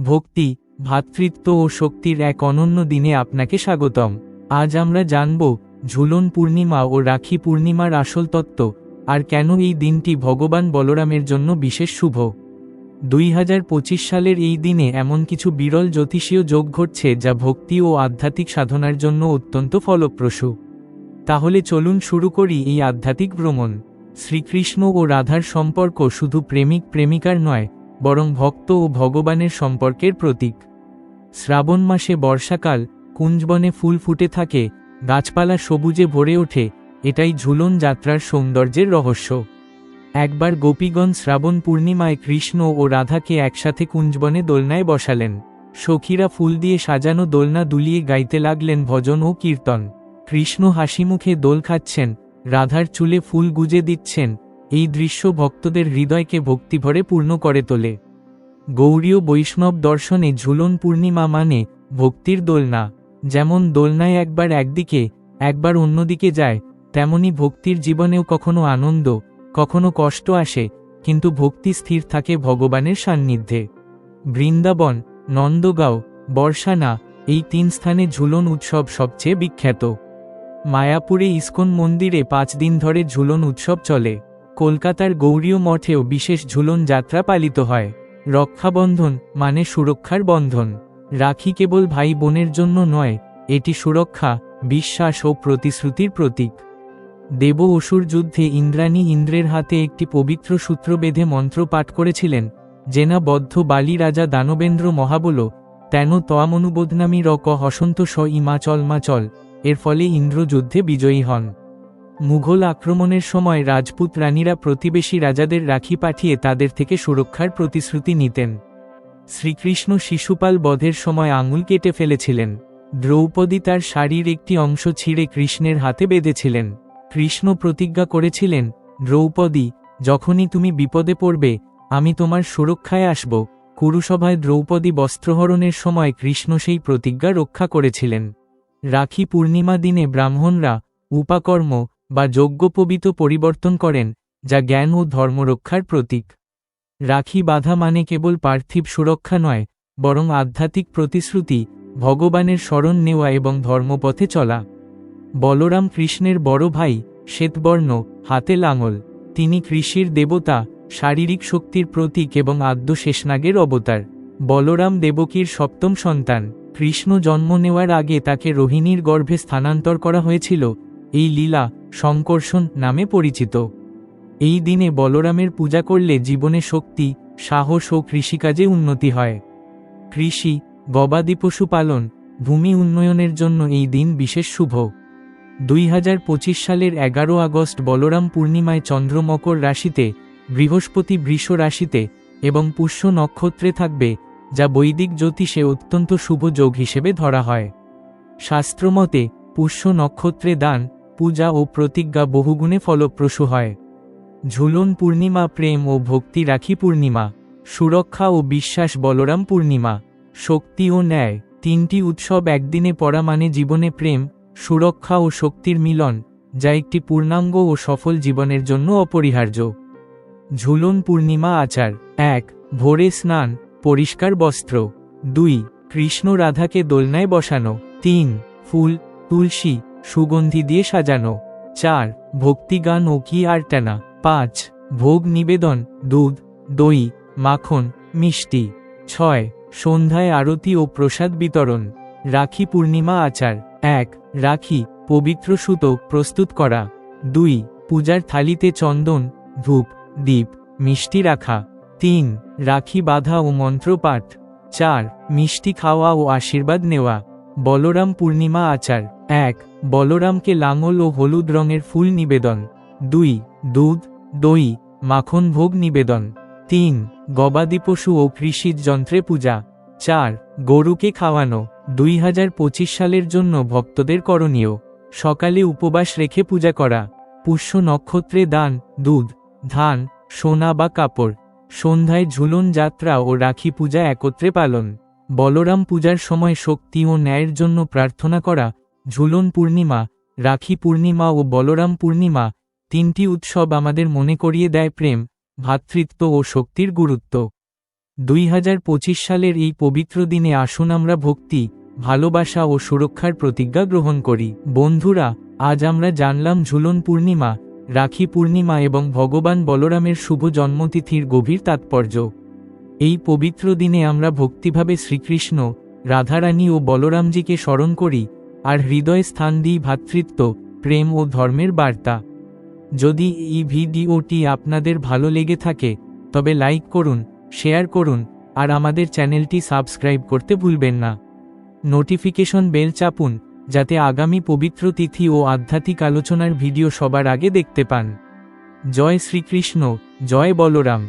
ভক্তি ভ্রাতৃত্ব ও শক্তির এক অনন্য দিনে আপনাকে স্বাগতম। আজ আমরা জানব, ঝুলন পূর্ণিমা ও রাখি পূর্ণিমার আসল তত্ত্ব, আর কেন এই দিনটি ভগবান বলরামের জন্য বিশেষ শুভ? দুই হাজার পঁচিশ সালের এই দিনে এমন কিছু বিরল জ্যোতিষীয় যোগ ঘটছে যা ভক্তি ও আধ্যাত্মিক সাধনার জন্য অত্যন্ত ফলপ্রসূ। তাহলে চলুন শুরু করি এই আধ্যাত্মিক ভ্রমণ। শ্রীকৃষ্ণ ও রাধার সম্পর্ক শুধু প্রেমিক প্রেমিকার নয় বরং ভক্ত ও ভগবানের সম্পর্কের প্রতীক। শ্রাবণ মাসে বর্ষাকাল, কুঞ্জবনে ফুল ফুটে থাকে, গাছপালা সবুজে ভরে ওঠে, এটাই ঝুলন যাত্রার সৌন্দর্যের রহস্য। একবার গোপীগণ শ্রাবণ পূর্ণিমায় কৃষ্ণ ও রাধাকে একসাথে কুঞ্জবনে দোলনায় বসালেন। সখীরা ফুল দিয়ে সাজানো দোলনা দুলিয়ে গাইতে লাগলেন ভজন ও কীর্তন। কৃষ্ণ হাসিমুখে দোল খাচ্ছেন, রাধার চুলে ফুল গুজে দিচ্ছেন এই দৃশ্য ভক্তদের হৃদয়কে ভক্তিভরে পূর্ণ করে তোলে। গৌরীয় বৈষ্ণব দর্শনে ঝুলন পূর্ণিমা মানে ভক্তির দোলনা। যেমন দোলনায় একবার একদিকে, একবার অন্যদিকে যায়, তেমনি ভক্তির জীবনেও কখনো আনন্দ, কখনো কষ্ট আসে, কিন্তু ভক্তি স্থির থাকে ভগবানের সান্নিধ্যে। বৃন্দাবন, নন্দগাঁও, বর্ষানা এই তিন স্থানে ঝুলন উৎসব সবচেয়ে বিখ্যাত। মায়াপুরে ইস্কন মন্দিরে পাঁচ দিন ধরে ঝুলন উৎসব চলে। কলকাতার গৌরীয় মঠেও বিশেষ ঝুলন যাত্রা পালিত হয়। রক্ষাবন্ধন মানে সুরক্ষার বন্ধন। রাখি কেবল ভাই বোনের জন্য নয়, এটি সুরক্ষা, বিশ্বাস ও প্রতিশ্রুতির প্রতীক। দেব অসুর যুদ্ধে ইন্দ্রাণী ইন্দ্রের হাতে একটি পবিত্র সূত্র বেঁধে মন্ত্র পাঠ করেছিলেন জেনা বদ্ধ বালি রাজা দানবেন্দ্র মহাবল, তেন তয়ামনুবোধনামী রক হসন্ত স ইমাচল মাচল, এর ফলে ইন্দ্র যুদ্ধে বিজয়ী হন। মুঘল আক্রমণের সময় রাজপুত রানীরা প্রতিবেশী রাজাদের রাখি পাঠিয়ে তাদের থেকে সুরক্ষার প্রতিশ্রুতি নিতেন। শ্রীকৃষ্ণ শিশুপাল বধের সময় আঙুল কেটে ফেলেছিলেন। দ্রৌপদী তার শাড়ির একটি অংশ ছিঁড়ে কৃষ্ণের হাতে বেঁধেছিলেন। কৃষ্ণ প্রতিজ্ঞা করেছিলেন, দ্রৌপদী, যখনই তুমি বিপদে পড়বে, আমি তোমার সুরক্ষায় আসব। কুরুসভায় দ্রৌপদী বস্ত্রহরণের সময় কৃষ্ণ সেই প্রতিজ্ঞা রক্ষা করেছিলেন। রাখি পূর্ণিমা দিনে ব্রাহ্মণরা, উপাকর্ম বা যজ্ঞোপবিত পরিবর্তন করেন, যা জ্ঞান ও ধর্মরক্ষার প্রতীক। রাখি বাধা মানে কেবল পার্থিব সুরক্ষা নয়, বরং আধ্যাত্মিক প্রতিশ্রুতি, ভগবানের স্মরণ নেওয়া এবং ধর্মপথে চলা। বলরাম কৃষ্ণের বড় ভাই, শ্বেতবর্ণ, হাতে লাঙল। তিনি কৃষির দেবতা, শারীরিক শক্তির প্রতীক এবং আদ্য শেষনাগের অবতার। বলরাম দেবকীর সপ্তম সন্তান। কৃষ্ণ জন্ম নেওয়ার আগে তাকে রোহিণীর গর্ভে স্থানান্তর করা হয়েছিল এই লীলা সংকর্ষণ নামে পরিচিত। এই দিনে বলরামের পূজা করলে জীবনে শক্তি, সাহস ও কৃষিকাজে উন্নতি হয়। কৃষি, গবাদি পশু পালন, ভূমি উন্নয়নের জন্য এই দিন বিশেষ শুভ। দুই হাজার পঁচিশ সালের এগারো আগস্ট বলরাম পূর্ণিমায় চন্দ্র মকর রাশিতে, বৃহস্পতি বৃষ রাশিতে এবং পুষ্য নক্ষত্রে থাকবে, যা বৈদিক জ্যোতিষে অত্যন্ত শুভ যোগ হিসেবে ধরা হয়। শাস্ত্রমতে পুষ্য নক্ষত্রে দান পূজা ও প্রতিজ্ঞা বহুগুণে ফলপ্রসূ হয়। ঝুলন পূর্ণিমা, প্রেম ও ভক্তি রাখি পূর্ণিমা, সুরক্ষা ও বিশ্বাস বলরাম পূর্ণিমা, শক্তি ও ন্যায়, তিনটি উৎসব একদিনে পড়া মানে জীবনে প্রেম, সুরক্ষা ও শক্তির মিলন, যা একটি পূর্ণাঙ্গ ও সফল জীবনের জন্য অপরিহার্য। ঝুলন পূর্ণিমা আচার, এক, ভোরে স্নান, পরিষ্কার বস্ত্র। দুই, কৃষ্ণ রাধাকে দোলনায় বসানো। তিন, ফুল, তুলসী সুগন্ধি দিয়ে সাজানো। চার, ভক্তিগান ও কি আরটানা পাঁচ, ভোগ নিবেদন, দুধ, দই, মাখন, মিষ্টি। ছয়, সন্ধ্যায় আরতি ও প্রসাদ বিতরণ। রাখি পূর্ণিমা আচার। এক, রাখি, পবিত্র সুতো প্রস্তুত করা। দুই, পূজার থালিতে চন্দন, ধূপ দ্বীপ মিষ্টি রাখা। তিন, রাখি বাধা ও মন্ত্রপাঠ। চার, মিষ্টি খাওয়া ও আশীর্বাদ নেওয়া। বলরাম পূর্ণিমা আচার। এক, বলরামকে লাঙল ও হলুদ রঙের ফুল নিবেদন। দুই, দুধ, দই, মাখন ভোগ নিবেদন। তিন, গবাদি পশু ও কৃষিজ যন্ত্রে পূজা। চার, গরুকে খাওয়ানো। দুই হাজার পঁচিশ সালের জন্য ভক্তদের করণীয়। সকালে উপবাস রেখে পূজা করা। পুষ্য নক্ষত্রে দান, দুধ, ধান, সোনা বা কাপড়। সন্ধ্যায় ঝুলন যাত্রা ও রাখি পূজা একত্রে পালন। বলরাম পূজার সময় শক্তি ও ন্যায়ের জন্য প্রার্থনা করা, ঝুলন পূর্ণিমা, রাখি পূর্ণিমা ও বলরাম পূর্ণিমা, তিনটি উৎসব আমাদের মনে করিয়ে দেয় প্রেম ভ্রাতৃত্ব ও শক্তির গুরুত্ব। দুই হাজার পঁচিশ সালের এই পবিত্র দিনে আসুন আমরা ভক্তি, ভালোবাসা ও সুরক্ষার প্রতিজ্ঞা গ্রহণ করি। বন্ধুরা, আজ আমরা জানলাম ঝুলন পূর্ণিমা, রাখি পূর্ণিমা এবং ভগবান বলরামের শুভ জন্মতিথির গভীর তাৎপর্য। এই পবিত্র দিনে আমরা ভক্তিভাবে শ্রীকৃষ্ণ, রাধারানী ও বলরামজিকে স্মরণ করি, আর হৃদয়ে স্থান দিই ভ্রাতৃত্ব প্রেম ও ধর্মের বার্তা। যদি এই ভিডিওটি আপনাদের ভালো লেগে থাকে, তবে লাইক করুন, শেয়ার করুন, আর আমাদের চ্যানেলটি সাবস্ক্রাইব করতে ভুলবেন না। নোটিফিকেশন বেল চাপুন, যাতে আগামী পবিত্র তিথি ও আধ্যাত্মিক আলোচনার ভিডিও সবার আগে দেখতে পান। জয় শ্রীকৃষ্ণ, জয় বলরাম।